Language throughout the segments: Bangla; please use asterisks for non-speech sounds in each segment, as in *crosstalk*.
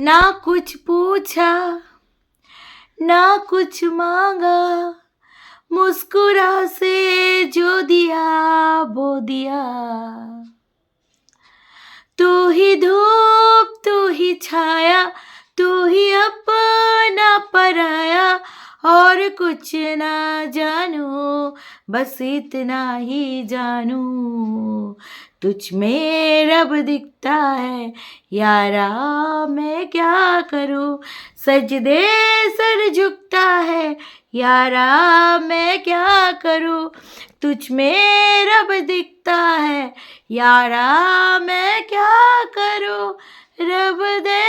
ना कुछ पूछा, ना कुछ मांगा, मुस्कुरा से जो दिया, वो दिया। तू ही धूप, तू ही छाया, तू ही अपना पराया, और कुछ ना जानू, बस इतना ही जानू। तुझ में रब दिखता है। यारा, मैं क्या करूँ? सजदे सर झुकता है। यारा, मैं क्या करूँ? तुझ में रब दिखता है। यारा, मैं क्या करूँ? रब दे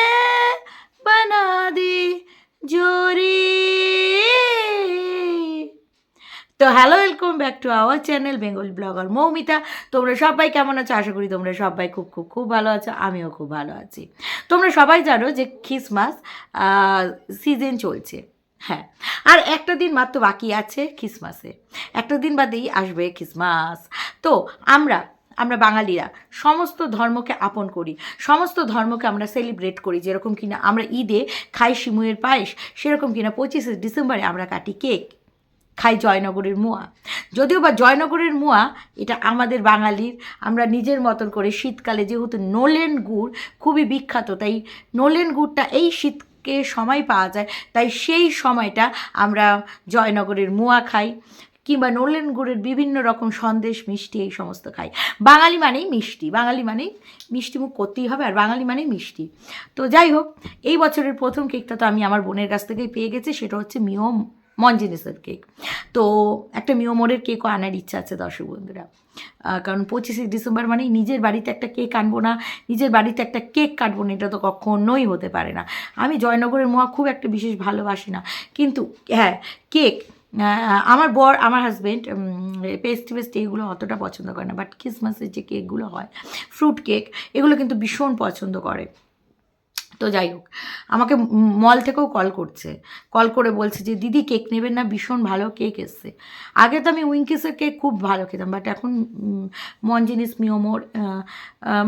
बना दी जोरी। तो hello back to our channel Bengal blogger Moumita তোমরা সবাই কেমন আছো? আশা করি তোমরা সবাই খুব খুব খুব ভালো আছো। আমিও খুব ভালো আছি। তোমরা সবাই জানো যে খ্রিসমাস সিজন চলছে। হ্যাঁ। আর একটা দিন মাত্র বাকি আছে খ্রিসমাসে একটা দিন বাদেই আসবে খ্রিসমাস তো আমরা আমরা বাঙালিরা সমস্ত ধর্মকে আপন করি। সমস্ত ধর্মকে আমরা সেলিব্রেট করি। যেরকম কিনা আমরা ঈদে খাই শিমুয়ের পায়েস, সেরকম কিনা পঁচিশে ডিসেম্বরে আমরা কাটি কেক। খাই জয়নগরের মোয়া। যদিও বা জয়নগরের মোয়া, এটা আমাদের বাঙালির, আমরা নিজের মতন করে শীতকালে যেহেতু নোলেন গুড় খুবই বিখ্যাত, তাই নোলেন গুড়টা এই শীতকে সময় পাওয়া যায়, তাই সেই সময়টা আমরা জয়নগরের মোয়া খাই, কিংবা নোলেন গুড়ের বিভিন্ন রকম সন্দেশ, মিষ্টি এই সমস্ত খাই। বাঙালি মানেই মিষ্টি, বাঙালি মানেই মিষ্টি মুখ করতেই হবে, আর বাঙালি মানেই মিষ্টি। তো যাই হোক, এই বছরের প্রথম কেকটা তো আমি আমার বোনের কাছ থেকেই পেয়ে গেছি, সেটা হচ্ছে মিও মঞ্জিনিসের কেক তো একটা মিওমোরের কেকও আনার ইচ্ছা আছে দর্শক বন্ধুরা। কারণ পঁচিশে ডিসেম্বর মানে নিজের বাড়িতে একটা কেক আনব না, নিজের বাড়িতে একটা কেক কাটবো না, এটা তো কখনোই হতে পারে না। আমি জয়নগরের মোয়া খুব একটা বিশেষ ভালোবাসি না। কিন্তু হ্যাঁ কেক আমার বর, আমার হাজব্যান্ড পেস্টি পেস্টি এগুলো অতটা পছন্দ করে না বাট ক্রিসমাসের যে কেকগুলো হয় ফ্রুট কেক এগুলো কিন্তু ভীষণ পছন্দ করে। তো যাই হোক, আমাকে মল থেকেও কল করছে। কল করে বলছে যে, দিদি কেক নেবেন না, ভীষণ ভালো কেক এসছে। আগে তো আমি উইঙ্কিসের কেক খুব ভালো খেতাম বাট এখন মন জিনিস মিওমোর মোর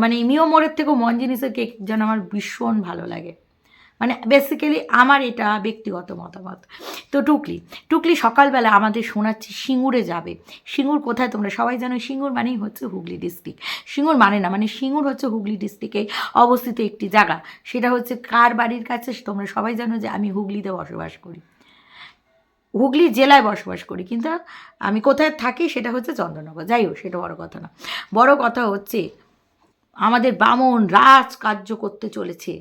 মানে মানে মিওমোরের থেকেও মন জিনিসের কেক যেন আমার ভীষণ ভালো লাগে। মানে বেসিক্যালি আমার এটা ব্যক্তিগত মতামত। তো টুকলি টুকলি সকালবেলা আমাদের শোনাচ্ছি সিঙ্গুরে যাবে। সিঙ্গুর কোথায় তোমরা সবাই জানো, সিঙ্গুর মানেই হচ্ছে হুগলি ডিস্ট্রিক্ট সিঙ্গুর মানে না মানে সিঙ্গুর হচ্ছে হুগলি ডিস্ট্রিক্টে অবস্থিত একটি জায়গা। সেটা হচ্ছে কার বাড়ির কাছে তোমরা সবাই জানো যে আমি হুগলিতে বসবাস করি। হুগলি জেলায় বসবাস করি, কিন্তু আমি কোথায় থাকি সেটা হচ্ছে চন্দ্রনগর। যাই হোক, সেটা বড় কথা না। বড় কথা হচ্ছে, আমাদের বামন রাজ কার্য করতে চলেছে।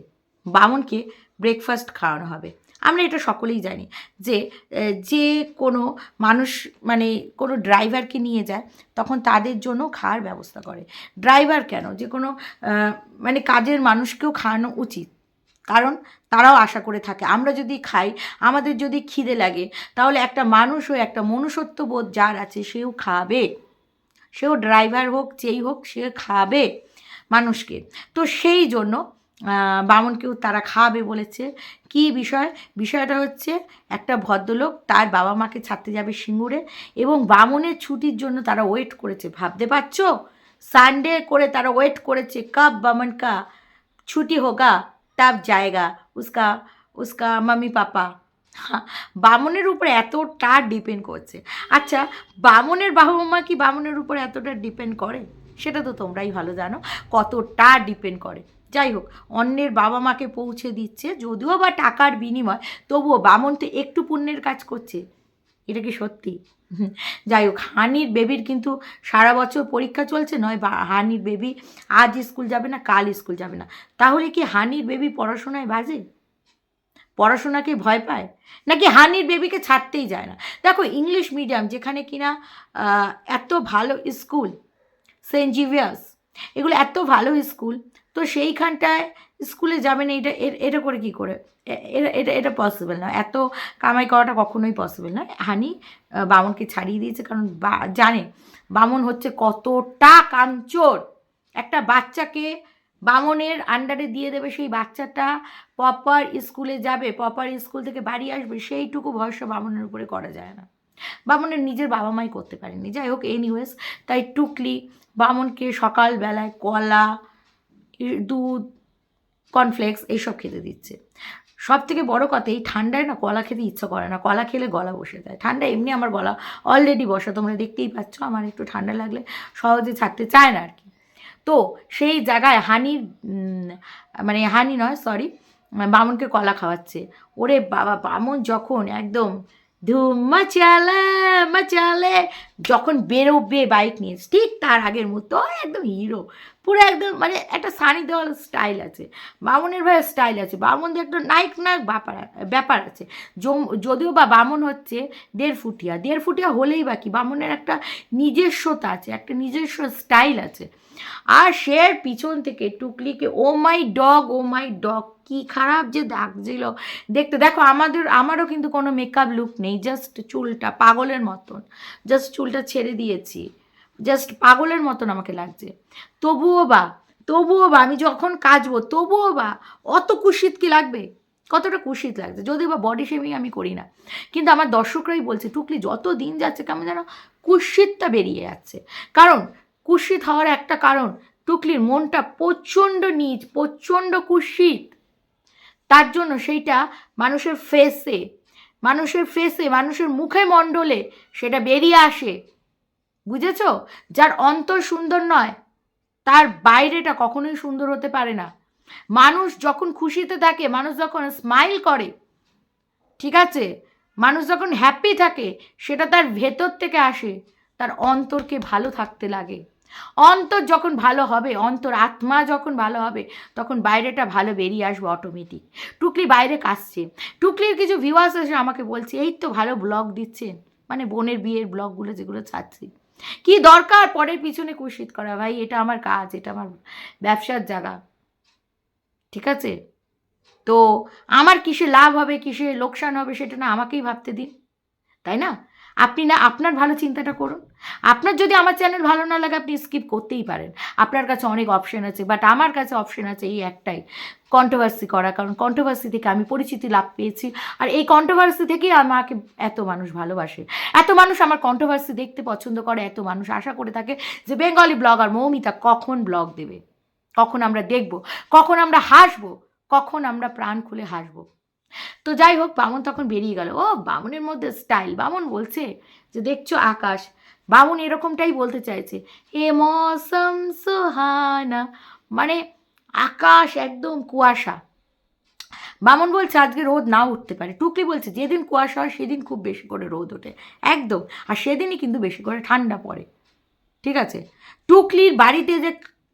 বামনকে ব্রেকফাস্ট খাওয়ানো হবে। আমরা এটা সকলেই জানি যে যে কোনো মানুষ মানে কোনো ড্রাইভারকে নিয়ে যায়, তখন তাদের জন্য খাওয়ার ব্যবস্থা করে। ড্রাইভার কেন? যে কোনো মানে কাজের মানুষকেও খাওয়ানো উচিত। কারণ তারাও আশা করে থাকে, আমরা যদি খাই, আমাদের যদি খিদে লাগে, তাহলে একটা মানুষও একটা মনুষ্যত্ববোধ যার আছে, সেও খাবে। সেও ড্রাইভার হোক, যেই হোক, সে খাবে মানুষকে। তো সেই জন্য বামনকেও তারা খাওয়াবে বলেছে। কি বিষয়? বিষয়টা হচ্ছে একটা ভদ্রলোক তার বাবা মাকে ছাড়তে যাবে সিঙ্গুরে এবং বামনের ছুটির জন্য তারা ওয়েট করেছে। ভাবতে পারছ? সানডে করে তারা ওয়েট করেছে। কব বামন কা ছুটি হোগা তব জায়গা উসকা উসকা মামি পাপা। হ্যাঁ, বামনের উপর এতটা ডিপেন্ড করছে। আচ্ছা বামনের বাবা মা কি বামনের উপর এতটা ডিপেন্ড করে? সেটা তো তোমরাই ভালো জানো, কতটা ডিপেন্ড করে। যাই হোক, অন্যের বাবা মাকে পৌঁছে দিচ্ছে, যদিও বা টাকার বিনিময়, তবুও বামন তো একটু পুণ্যের কাজ করছে। এটা কি সত্যি? যাই হোক, হানির বেবির কিন্তু সারা বছর পরীক্ষা চলছে, নয় বা হানির বেবি আজ স্কুল যাবে না, কাল স্কুল যাবে না। তাহলে কি হানির বেবি পড়াশোনায় বাজে? পড়াশোনাকে ভয় পায়? নাকি হানির বেবিকে ছাড়তেই যায় না? দেখো ইংলিশ মিডিয়াম যেখানে কিনা এত ভালো স্কুল সেন্ট জিভিয়ার্স। এগুলো এত ভালো স্কুল, তো সেইখানটায় স্কুলে যাবে না এটা এটা করে কি করে? এটা এটা এটা পসিবল না এত কামাই করাটা কখনোই পসিবল নয়। হানি বামনকে ছাড়িয়ে দিয়েছে, কারণ জানে, বামন হচ্ছে কতটা কাঞ্চোর। একটা বাচ্চাকে বামনের আন্ডারে দিয়ে দেবে, সেই বাচ্চাটা প্রপার স্কুলে যাবে প্রপার স্কুল থেকে বাড়ি আসবে, সেইটুকু ভরসা বামনের উপরে করা যায় না। বামনের নিজের বাবা মাই করতে পারেনি যাই হোক এনিওয়েজ তাই টুকলি বামনকে সকালবেলায় কলা দুধ কর্নফ্লেক্স এইসব খেতে দিচ্ছে। সব থেকে বড়ো কথা, এই ঠান্ডায় না কলা খেতে ইচ্ছা করে না। কলা খেলে গলা বসে যায়। ঠান্ডা এমনি আমার গলা অলরেডি বসা। তোমরা দেখতেই পাচ্ছ, আমার একটু ঠান্ডা লাগলে সহজে ছাড়তে চায় না আর কি তো সেই জায়গায় হানির মানে হানি নয় সরি বামনকে কলা খাওয়াচ্ছে। ওরে বাবা, বামন যখন একদম ধুম মাচালে মাচালে। যখন বেরোবে বাইক নিয়ে, ঠিক তার আগের মতো একদম হিরো পুরো একদম মানে একটা সানি দেওয়াল স্টাইল আছে। বামনের ভাই স্টাইল আছে। বামনদের একটা নায়ক নায়ক ব্যাপার ব্যাপার আছে। যদিও বা বামন হচ্ছে দেড় ফুটিয়া দেড় ফুটিয়া হলেই বাকি বামনের একটা নিজস্বতা আছে, একটা নিজস্ব স্টাইল আছে। আর সে পিছন থেকে টুকলিকে, ও মাই ডগ, ও মাই ডগ, কি খারাপ যে লাগছিল দেখতে, দেখো, আমাদের, আমারও কিন্তু কোনো মেকআপ লুক নেই জাস্ট চুলটা পাগলের মতন জাস্ট চুলটা ছেড়ে দিয়েছি জাস্ট পাগলের মতন আমাকে লাগছে। তবুও বা তবুও বা, আমি যখন কাচবো, তবুও বা, অত কুশিত কি লাগবে? কতটা কুশিত লাগছে? যদি বা বডি শেমিং আমি করি না। কিন্তু আমার দর্শকরাই বলছে, টুকলি, যত দিন যাচ্ছে কেমন যেন কুশিতটা বেরিয়ে যাচ্ছে। কারণ কুশিত হওয়ার একটা কারণ। টুকলির মনটা প্রচণ্ড নিচ, প্রচণ্ড কুশিত। তার জন্য সেইটা মানুষের ফেসে মানুষের ফেসে মানুষের মুখে মণ্ডলে সেটা বেরিয়ে আসে। বুঝেছ? যার অন্তর সুন্দর নয়, তার বাইরেটা কখনোই সুন্দর হতে পারে না। মানুষ যখন খুশিতে থাকে, মানুষ যখন স্মাইল করে, ঠিক আছে? মানুষ যখন হ্যাপি থাকে, সেটা তার ভেতর থেকে আসে, তার অন্তরকে ভালো থাকতে লাগে। অন্তর যখন ভালো হবে, অন্তর আত্মা যখন ভালো হবে, তখন বাইরেটা ভালো বেরিয়ে আসবে অটোমেটিক টুকলি বাইরে কাশছে টুকলির কিছু ভিউয়ার্স এসে আমাকে বলছে, এই তো ভালো ব্লগ দিচ্ছেন মানে বোনের বিয়ের ব্লগগুলো যেগুলো ছাড়ছি। কি দরকার পরের পিছনে কুশিত করা? ভাই, এটা আমার কাজ, এটা আমার ব্যবসার জায়গা। ঠিক আছে? তো আমার কিসে লাভ হবে, কিসে লোকসান হবে সেটা না আমাকেই ভাবতে দিন। তাই না? আপনি না আপনার ভালো চিন্তাটা করুন। আপনার যদি আমার চ্যানেল ভালো না লাগে, আপনি স্কিপ করতেই পারেন। আপনার কাছে অনেক অপশন আছে বাট আমার কাছে অপশন আছে এই একটাই কন্ট্রোভার্সি করা। কারণ কন্ট্রোভার্সি থেকে আমি পরিচিতি লাভ পেয়েছি, আর এই কন্ট্রোভার্সি থেকেই আমাকে এত মানুষ ভালোবাসে। এত মানুষ আমার কন্ট্রোভার্সি দেখতে পছন্দ করে, এত মানুষ আশা করে থাকে যে বেঙ্গলি ব্লগার মৌমিতা কখন ব্লগ দেবে? কখন আমরা দেখব? কখন আমরা হাসবো? কখন আমরা প্রাণ খুলে হাসবো? তো যাই হোক বামন তখন বেরিয়ে গেল। ও, বামনের মধ্যে স্টাইল বামন বলছে যে, দেখছ আকাশ? বামন এরকমটাই বলতে চাইছে, এ মৌসম সুহানা। মানে আকাশ একদম কুয়াশা। বামন বলছে, আজকে রোদ না উঠতে পারে। টুকলি বলছে, যেদিন কুয়াশা হয়, সেদিন খুব বেশি করে রোদ ওঠে। একদম, আর সেদিনই কিন্তু বেশি করে ঠান্ডা পড়ে। ঠিক আছে? টুকলির বাড়িতে যে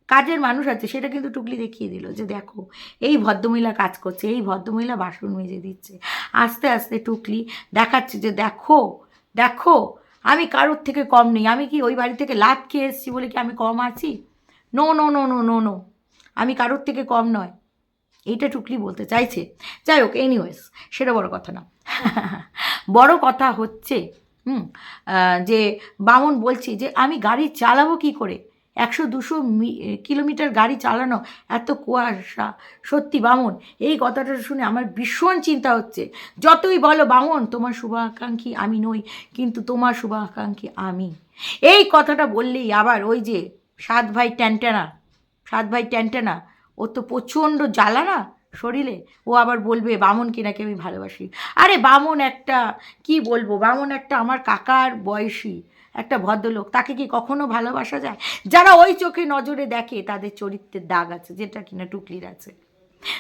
কাজের মানুষ আছে, সেটা কিন্তু টুকলি দেখিয়ে দিল যে দেখো, এই ভদ্রমহিলা কাজ করছে, এই ভদ্রমহিলা বাসন মেজে দিচ্ছে। আস্তে আস্তে টুকলি দেখাচ্ছে যে দেখো দেখো, আমি কারোর থেকে কম নেই, আমি কি ওই বাড়ি থেকে লাভ খেয়ে এসেছি বলে কি আমি কম আছি? No no no no no no আমি কারোর থেকে কম নয়। এইটা টুকলি বলতে চাইছে। যাই হোক এনিওয়েজ সেটা বড় কথা না। *laughs* বড় কথা হচ্ছে, হুম যে বামন বলছি যে আমি গাড়ি চালাবো কি করে? একশো দুশো কিলোমিটার গাড়ি চালানো এত কুয়াশা। সত্যি, বামন, এই কথাটা শুনে আমার ভীষণ চিন্তা হচ্ছে। যতই বলো, বামন, তোমার শুভাকাঙ্ক্ষী আমি নই, কিন্তু তোমার শুভাকাঙ্ক্ষী আমি। এই কথাটা বললেই আবার ওই যে সাত ভাই ট্যান্টানা, সাত ভাই ট্যান্টানা, ও তো প্রচণ্ড জ্বালা না শরীরে। ও আবার বলবে বামনকে নাকি আমি ভালোবাসি? আরে, বামন একটা, কি বলব, বামন একটা আমার কাকার বয়সী। একটা ভদ্রলোক, তাকে কি কখনো ভালোবাসা যায়? যারা ওই চোখে নজরে দেখে তাদের চরিত্রের দাগ আছে, যেটা কিনা টুকলির আছে।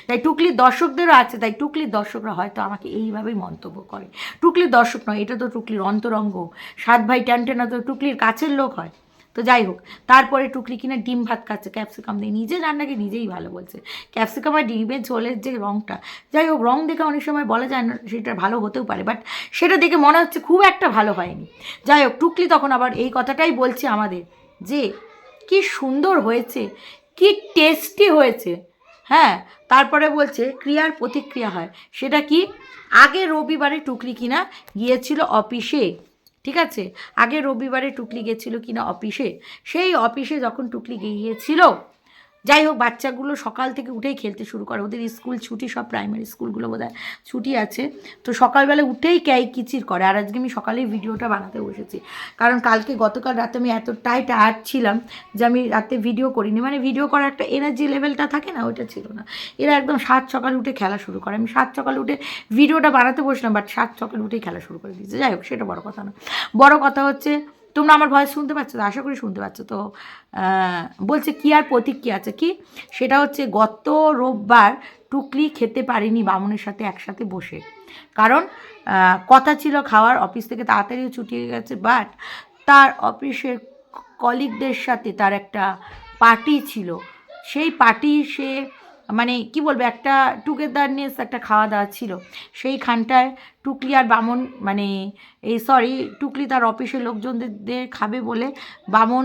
তাই টুকলির দর্শকদেরও আছে, তাই টুকলির দর্শকরা হয়তো আমাকে এইভাবেই মন্তব্য করে। টুকলির দর্শক নয়, এটা তো টুকলির অন্তরঙ্গ। সাত ভাই ট্যান্টেনা তো টুকলির কাছের লোক হয়। তো যাই হোক, তারপরে টুকলি কিনা ডিম ভাত খাচ্ছে ক্যাপসিকাম দিয়ে। নিজে রান্নাকে নিজেই ভালো বলছে। ক্যাপসিকাম আর ডিমের ঝোলের যে রঙটা যাই হোক রঙ দেখে অনেক সময় বলা যায় না সেটা ভালো হতেও পারে বাট সেটা দেখে মনে হচ্ছে খুব একটা ভালো হয়নি। যাই হোক, টুকলি তখন আবার এই কথাটাই বলছে আমাদের যে, কি সুন্দর হয়েছে, কি টেস্টি হয়েছে। হ্যাঁ তারপরে বলছে, ক্রিয়ার প্রতিক্রিয়া হয়। সেটা কি? আগে রবিবারে টুকলি কিনা গিয়েছিল অফিসে ঠিক আছে? আগে রবিবারে টুকলি গেছিল কিনা অফিসে? সেই অফিসে যখন টুকলি গিয়েছিল যাই হোক বাচ্চাগুলো সকাল থেকে উঠেই খেলতে শুরু করে। ওদের স্কুল ছুটি সব প্রাইমারি স্কুলগুলো বোধ ছুটি আছে। তো সকালবেলা উঠেই ক্যাই কিচির করে। আর আজকে আমি সকালেই ভিডিওটা বানাতে বসেছি কারণ কালকে গতকাল রাতে আমি এতটাই টায়ার্ড ছিলাম যে আমি রাতে ভিডিও করিনি। মানে ভিডিও করার একটা এনার্জি লেভেলটা থাকে না, ওইটা ছিল না। এরা একদম সাত সকালে উঠে খেলা শুরু করে। আমি সাত সকালে উঠে ভিডিওটা বানাতে বসলাম বাট সাত সকালে উঠেই খেলা শুরু করে দিয়েছে। যাই হোক সেটা বড় কথা না বড় কথা হচ্ছে তোমরা আমার ভয়েস শুনতে পাচ্ছ তো? আশা করি শুনতে পাচ্ছ তো বলছে কি আর প্রতীক কী আছে কি? সেটা হচ্ছে, গত রোববার টুকলি খেতে পারিনি বামুনের সাথে একসাথে বসে। কারণ কথা ছিল খাওয়ার অফিস থেকে তাড়াতাড়িও ছুটিয়ে গেছে বাট তার অফিসের কলিগদের সাথে তার একটা পার্টি ছিল। সেই পার্টি সে মানে কি বলব, একটা টুগেদারনেস একটা খাওয়া দাওয়া ছিল। সেই খানটায় টুকলি আর বামন মানে এই সরি টুকলি তার অফিসের লোকজনদের খাবে বলে বামন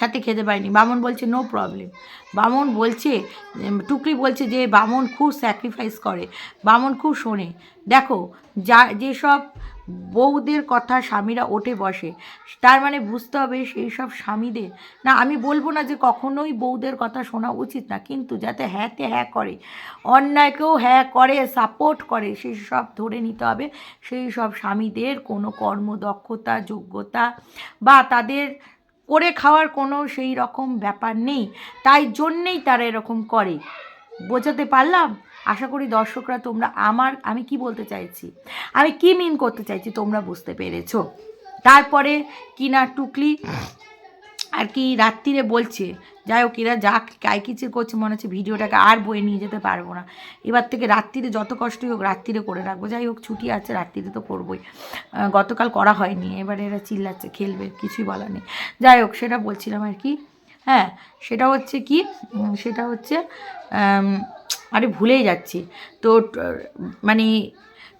সাথে খেতে পারিনি। বামন বলছে নো প্রবলেম বামন বলছে টুকলি বলছে যে, বামন খুব স্যাক্রিফাইস করে। বামন খুব শোনে। দেখো, যা, যেসব বউদের কথা স্বামীরা ওঠে বসে, তার মানে বুঝতে হবে সেই সব স্বামীদের। না, আমি বলব না যে কখনোই বউদের কথা শোনা উচিত না, কিন্তু যাতে হ্যাঁতে হ্যাঁ করে, অন্যায়কেও হ্যাঁ করে সাপোর্ট করে সেই সব ধরে নিতে হবে। সেই সব স্বামীদের কোনো কর্মদক্ষতা, যোগ্যতা বা তাদের করে খাওয়ার কোনো সেই রকম ব্যাপার নেই। তাই জন্যেই তারা এরকম করে। বোঝাতে পারলাম? আশা করি দর্শকরা তোমরা আমার, আমি কি বলতে চাইছি? আমি কি মিন করতে চাইছি তোমরা বুঝতে পেরেছ। তারপরে কিনা টুকলি আর কি রাত্রিরে বলছে, যাই হোক এরা যা কাইকিচির করছে, মনে হচ্ছে ভিডিওটাকে আর বয়ে নিয়ে যেতে পারব না। এবার থেকে রাত্রিরে যত কষ্টই হোক রাত্রিরে করে রাখব। যাই হোক ছুটি আছে রাত্রিরে তো করবোই। গতকাল করা হয়নি, এবার এরা চিল্লাচ্ছে, খেলবে, কিছুই বলার নেই। যাই হোক সেটা বলছিলাম আর কি। হ্যাঁ সেটা হচ্ছে কি সেটা হচ্ছে আরে ভুলেই যাচ্ছি। তো মানে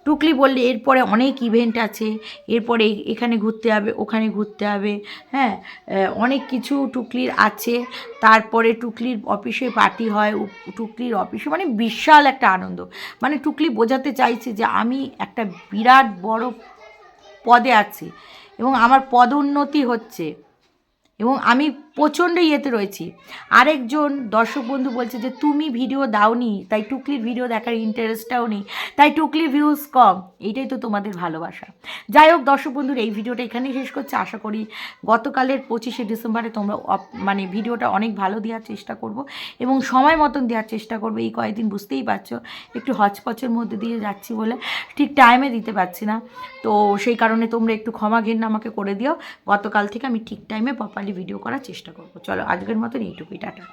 টুকলি বললে এরপরে অনেক ইভেন্ট আছে, এরপরে এখানে ঘুরতে হবে, ওখানে ঘুরতে হবে হ্যাঁ অনেক কিছু টুকলির আছে, তারপরে টুকলির অফিসে পার্টি হয় টুকলির অফিসে মানে বিশাল একটা আনন্দ। মানে টুকলি বোঝাতে চাইছে যে আমি একটা বিরাট বড় পদে আছি এবং আমার পদোন্নতি হচ্ছে এবং আমি প্রচণ্ড ইয়েতে রয়েছি। আরেকজন দর্শক বন্ধু বলছে যে, তুমি ভিডিও দাওনি, তাই টুকলির ভিডিও দেখার ইন্টারেস্টটাও নেই, তাই টুকলির ভিউজ কম। এইটাই তো তোমাদের ভালোবাসা। যাই হোক, দর্শক বন্ধুর, এই ভিডিওটা এখানেই শেষ করছি। আশা করি গতকালের পঁচিশে ডিসেম্বরে তোমরা মানে ভিডিওটা অনেক ভালো দেওয়ার চেষ্টা করব এবং সময় মতন দেওয়ার চেষ্টা করব। এই কয়েকদিন বুঝতেই পারছ, একটু হচপচের মধ্যে দিয়ে যাচ্ছি বলে ঠিক টাইমে দিতে পারছি না। তো সেই কারণে তোমরা একটু ক্ষমা ঘেন্না আমাকে করে দিও। গতকাল থেকে আমি ঠিক টাইমে প্রপারলি ভিডিও করার চেষ্টা করব। চলো আজকের মতন এইটুকুই টাটা।